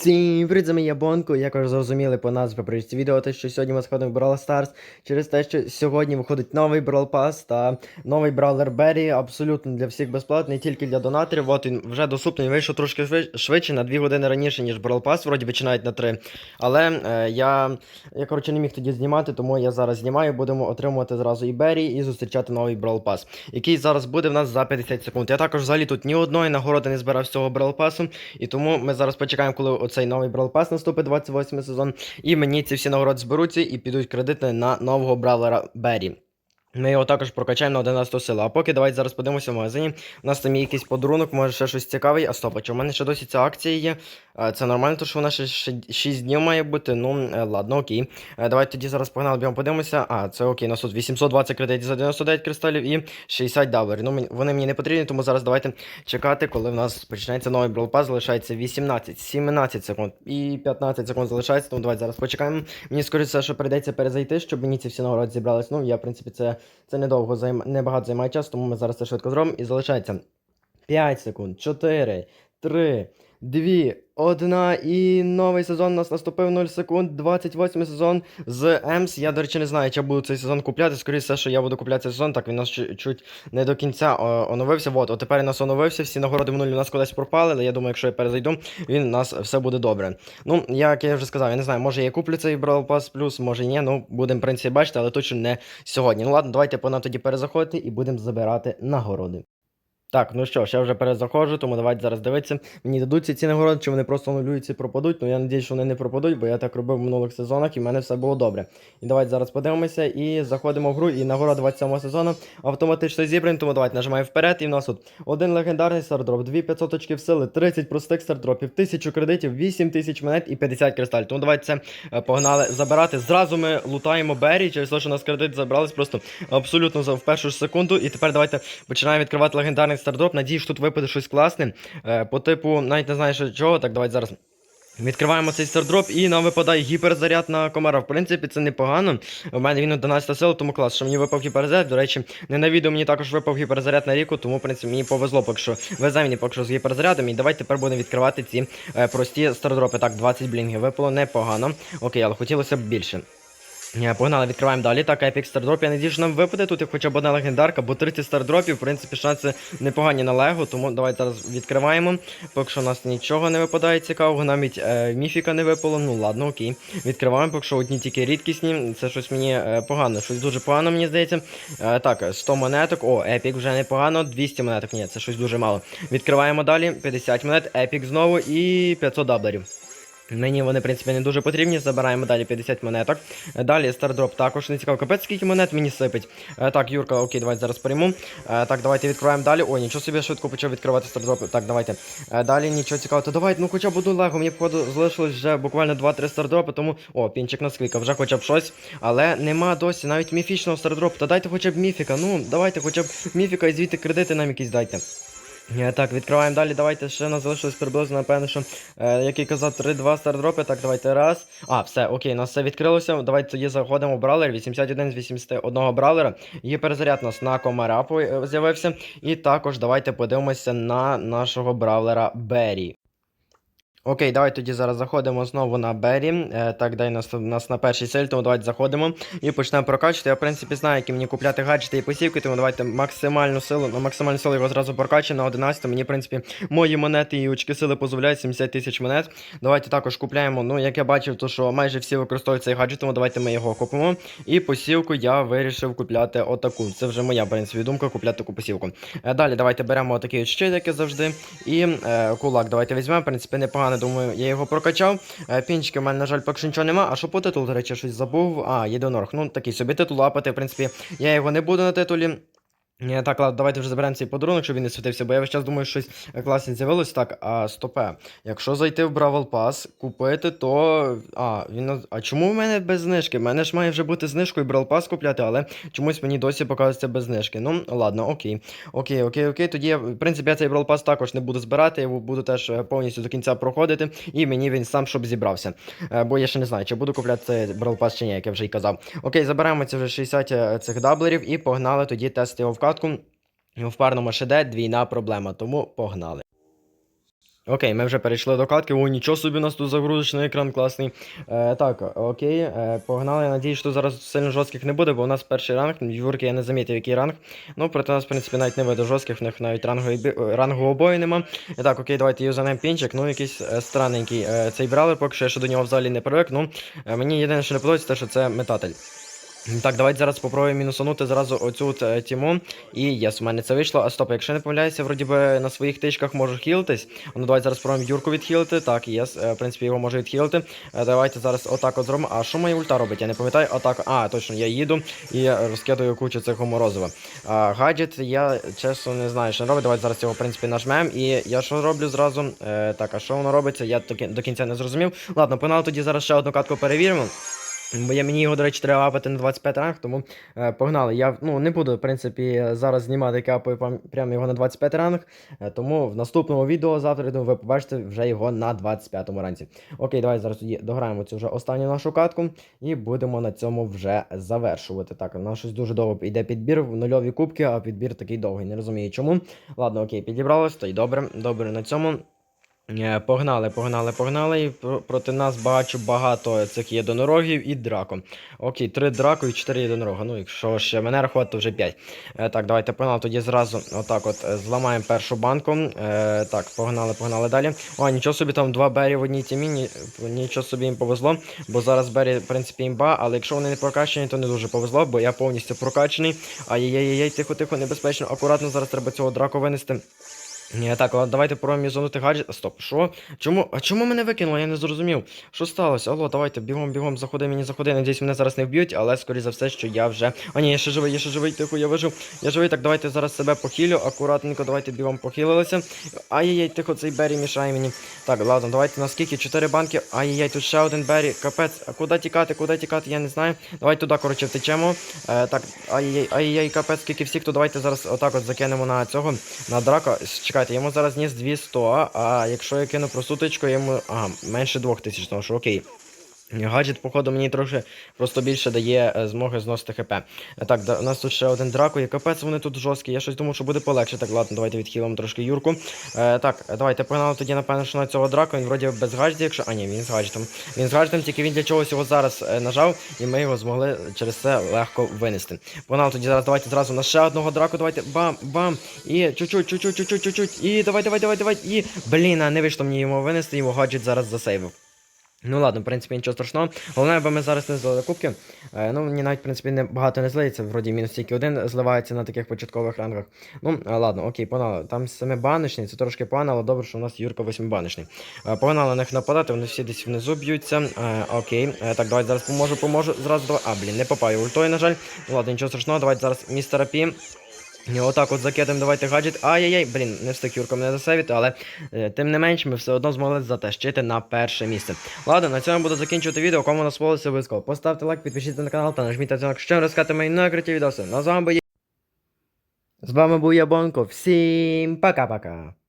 Всім привіт, з я Бонко. Як ви зрозуміли по назві попереднього відео, те, що сьогодні ми сходимо в Brawl Stars через те, що сьогодні виходить новий Brawl Pass та новий Brawler Berry, абсолютно для всіх безплатний, тільки для донаторів. От він вже доступний, вийшов трошки швидше, на 2 години раніше, ніж Brawl Pass, вроді починають на 3. Але е, я, я коротше, не міг тоді знімати, тому я зараз знімаю, будемо отримувати зразу і Berry і зустрічати новий Brawl Pass, який зараз буде в нас за 50 секунд. Я також взагалі тут ні одної нагороди не збирав з цього Brawl Pass, і тому ми зараз почекаємо, коли оцей новий Brawl Pass наступить 28 сезон. І мені ці всі нагороди зберуться і підуть кредити на нового бравлера Беррі. Ми його також прокачаємо на 11 силу. А поки давайте зараз подивимося в магазині. У нас там є якийсь подарунок, може ще щось цікаве. А стоп, а чи в мене ще досі ця акція є? Це нормально, тому що вона ще 6 днів має бути. Ну, е, ладно, окей. Е, Давайте тоді зараз погнали, бігом подивимося. А, це окей, у нас тут 820 кредитів за 99 кристалів і 60 доларів. Ну, вони мені не потрібні, тому зараз давайте чекати, коли в нас починається новий Pass, залишається 18, 17 секунд і 15 секунд залишається, тому давайте зараз почекаємо. Мені скоріше, що прийдеться перезайти, щоб мені ці всі нагороди зібрались. Ну, я, в принципі, це, це недовго займа... небагато займає час, тому ми зараз це швидко зробимо. І залишається 5 секунд, 4, 3, 2, 1. І новий сезон у нас наступив 0 секунд, 28 сезон з Емс. Я, до речі, не знаю, чи буду цей сезон купляти. Скоріше, все, що я буду купляти цей сезон, так він у нас чуть, не до кінця оновився. Вот, от тепер він нас оновився, всі нагороди минулі у нас кудись пропали, але я думаю, якщо я перезайду, він у нас все буде добре. Ну, як я вже сказав, я не знаю, може я куплю цей Brawl Pass Plus, може ні, ну будемо, в принципі, бачити, але точно не сьогодні. Ну ладно, давайте по нам тоді перезаходити і будемо забирати нагороди. Так, ну що ж, я вже перезаходжу, тому давайте зараз дивитися. Мені дадуться ці нагороди, чи вони просто анулюються і пропадуть. Ну я надіюсь, що вони не пропадуть, бо я так робив в минулих сезонах і в мене все було добре. І давайте зараз подивимося і заходимо в гру. І нагорода 27 сезону автоматично зібрані, тому давайте нажимаємо вперед. І в нас тут один легендарний стардроп, 2500 очків сили, 30 простих стардропів, 1000 кредитів, 8000 монет і 50 кристаль. Тому давайте це е, погнали забирати. Зразу ми лутаємо Беррі, через те, що у нас кредит забрались просто абсолютно в першу секунду. І тепер давайте починаємо відкривати легендарний стардроп. Надіюсь, що тут випаде щось класне. Е, по типу, навіть не знаю, що чого. Так, давайте зараз. Відкриваємо цей стардроп і нам випадає гіперзаряд на комара. В принципі, це непогано. У мене він 11 сил, тому клас, що мені випав гіперзаряд. До речі, не на відео мені також випав гіперзаряд на ріку, тому в принципі мені повезло, поки що везе мені поки що з гіперзарядом. І давайте тепер будемо відкривати ці е, прості стардропи. Так, 20 блінгів випало непогано. Окей, але хотілося б більше. Е, Погнали, відкриваємо далі. Так, епік стардроп. Я надію, що нам випаде тут хоча б одна легендарка, бо 30 стардропів, в принципі, шанси непогані на лего, тому давайте зараз відкриваємо. Поки що у нас нічого не випадає цікавого, навіть е, міфіка не випало. Ну ладно, окей. Відкриваємо, поки що одні тільки рідкісні. Це щось мені е, погано, щось дуже погано, мені здається. Е, так, 100 монеток. О, епік вже непогано. 200 монеток. Ні, це щось дуже мало. Відкриваємо далі. 50 монет, епік знову і 500 даблерів. Мені вони, в принципі, не дуже потрібні. Забираємо далі 50 монеток. Далі стардроп також не цікаво. Капець, скільки монет мені сипить. Е, Так, Юрка, окей, давайте зараз прийму. Е, Так, давайте відкриваємо далі. Ой, нічого собі швидко почав відкривати стардропи. Так, давайте. Е, Далі нічого цікавого. То давайте, ну хоча б одну лего. Мені походу залишилось вже буквально 2-3 стардропи, тому. О, пінчик наскільки, вже хоча б щось. Але нема досі навіть міфічного стардропу. Та дайте хоча б міфіка. Ну, давайте хоча б міфіка і звідти кредити нам якісь дайте. Е, Так, відкриваємо далі. Давайте ще нас залишилось приблизно, напевно, що, е, як і казав, 3-2 стардропи. Так, давайте раз. А, все, окей, у нас все відкрилося. Давайте тоді заходимо в бралер. 81 з 81 Є перезаряд у нас на комара е, з'явився. І також давайте подивимося на нашого бравлера Беррі. Окей, давайте тоді зараз заходимо знову на Беррі. Е, так, дай нас, нас на перший сель, тому давайте заходимо і почнемо прокачувати. Я, в принципі, знаю, які мені купляти гаджети і посівки, тому давайте максимальну силу, на максимальну силу його зразу прокачаю на 11. Мені, в принципі, мої монети і очки сили дозволяють 70 тисяч монет. Давайте також купляємо. Ну, як я бачив, то що майже всі використовують цей гаджет, тому давайте ми його купимо. І посівку я вирішив купляти отаку. Це вже моя, в принципі, думка купляти таку посівку. Е, далі давайте беремо отакий щит, як завжди. І е, кулак давайте візьмемо. В принципі, непогано, думаю, я його прокачав. Е, пінчики в мене, на жаль, поки що нічого нема. А що по титулу, до речі, щось забув. А, єдинорг. Ну, такий собі титул лапати, в принципі, я його не буду на титулі. Ні, Так, ладно, давайте вже заберемо цей подарунок, щоб він не світився, бо я весь час думаю, що щось класне з'явилось. Так, а стопе. Якщо зайти в Бравл Pass, купити, то. А, він. А чому в мене без знижки? В мене ж має вже бути знижкою Бравл Pass купляти, але чомусь мені досі показується без знижки. Ну, ладно, окей. Окей, окей, окей. Тоді я, в принципі, я цей Бравл Pass також не буду збирати, я буду теж е, повністю до кінця проходити, і мені він сам щоб зібрався. Е, Бо я ще не знаю, чи буду купляти цей Бравл Pass чи ні, як я вже й казав. Окей, забираємо ці вже 60 е, цих даблерів і погнали тоді тестити його в катку. В парному ШД двійна проблема, тому погнали. Окей, ми вже перейшли до катки. О, нічого собі у нас тут загрузочний екран класний. Е, так, окей, е, погнали. Я надіюсь, що зараз сильно жорстких не буде, бо у нас перший ранг. Юрки я не замітив, який ранг. Ну, проти нас, в принципі, навіть не видно жорстких, в них навіть бі- е, нема. І так, окей, давайте юзанем пінчик. Ну, якийсь е, странненький е, цей брали, поки що я ще до нього взагалі не привик. Ну, е, мені єдине, що не подобається, те, що це метатель. Так, давайте зараз спробуємо мінусанути зразу оцю е, тіму. І єс, у мене це вийшло. А стоп, якщо не помиляюся, вроді би на своїх тичках можу хілитись. Ну давайте зараз спробуємо Юрку відхилити. Так, єс, е, в принципі, його можу відхилити. Е, Давайте зараз отак от зробимо. А що моя ульта робить? Я не пам'ятаю. Отак. А, точно, я їду і розкидаю кучу цього морозива. А, гаджет, я чесно не знаю, що він робить. Давайте зараз його, в принципі, нажмем. І я що роблю зразу? Е, так, а що воно робиться? Я до кінця не зрозумів. Ладно, погнали тоді зараз ще одну катку перевіримо. Бо я мені його, до речі, треба апати на 25 ранг, тому е, погнали. Я ну, не буду, в принципі, зараз знімати капою прямо його на 25 ранг. Е, тому в наступному відео завтра думаю, ви побачите вже його на 25 ранці. Окей, давай зараз дограємо цю вже останню нашу катку і будемо на цьому вже завершувати. Так, у нас щось дуже довго йде підбір в нульові кубки, а підбір такий довгий. Не розумію чому. Ладно, окей, підібралось, то й добре. Добре на цьому. Е, Погнали, погнали, погнали. І проти нас бачу багато цих єдинорогів і драко. Окей, три драко і чотири єдинорога. Ну, якщо ще мене рахувати, то вже п'ять. Е, так, давайте погнали. Тоді зразу отак от е, зламаємо першу банку. Так, погнали, погнали далі. О, нічого собі там два бері в одній тімі, ні, нічого собі їм повезло. Бо зараз бері, в принципі, імба, але якщо вони не прокачані, то не дуже повезло, бо я повністю прокачаний. Ай-яй-яй, тихо, тихо, небезпечно, акуратно зараз треба цього драко винести. Ні, так, ладно, давайте пробуємо юзанути гаджет. Стоп, що? Чому? А чому мене викинуло? Я не зрозумів. Що сталося? Алло, давайте, бігом, бігом, заходи, мені заходи. Надіюсь, мене зараз не вб'ють, але скоріше за все, що я вже. А ні, я ще живий, я ще живий, тихо, я вижив. Я живий, так давайте зараз себе похилю. Акуратненько, давайте бігом похилилися. Ай-яй-яй, тихо, цей Бері мішає мені. Так, ладно, давайте наскільки? Чотири банки. Ай-яй-яй, тут ще один Бері. Капець. А куди тікати, куди тікати, я не знаю. Давайте туди, коротше, втечемо. Е, так, ай-яй-яй, ай-яй, капець, скільки всіх, то давайте зараз отак от закинемо на цього, на драка. Чекайте, йому зараз ніс 200, а якщо я кину просуточку, йому. Ага, менше 2000, тому що окей. Гаджет, походу, мені трохи просто більше дає е, змоги зносити хп. Е, Так, у нас тут ще один драко, і капець вони тут жорсткі. Я щось думав, що буде полегше. Так, ладно, давайте відхилимо трошки Юрку. Е, так, давайте погнали тоді, напевно, що на цього драко. Він вроді без гаджетів, якщо. А, ні, він з гаджетом. Він з гаджетом, тільки він для чогось його зараз е, нажав, і ми його змогли через це легко винести. Погнали тоді зараз, давайте зразу на ще одного драку, давайте бам, бам. І чуть-чуть, чуть-чуть, чуть-чуть, чуть-чуть. І давай, давай, давай, давай. І. Блін, а не вийшло мені його винести, його гаджет зараз засейвив. Ну ладно, в принципі, нічого страшного. Головне, аби ми зараз не злили кубки. Е, ну, мені навіть, в принципі, не багато не злиється, вроді мінус тільки один зливається на таких початкових рангах. Ну, е, ладно, окей, погнали. Там семибанишний, це трошки погано, але добре, що у нас Юрка восьмибанишний. Е, погнали на них нападати, вони всі десь внизу б'ються. Е, окей, е, так, давайте зараз поможу, поможу. Зразу. А, блін, не попаю ультою, на жаль. Ну ладно, нічого страшного, давайте зараз містера Пі. Отак от закидемо, давайте гаджет. Ай-яй-яй, блін, не встиг Юрко мене засейвити, але е, тим не менш ми все одно змогли затащити на перше місце. Ладно, на цьому буду закінчувати відео. Кому нас сподобалося, обов'язково поставте лайк, підпишіться на канал та нажміть на дзвінок, щоб розкати мої накриті відоси. На. З вами був я Бонко. Всім пока-пока.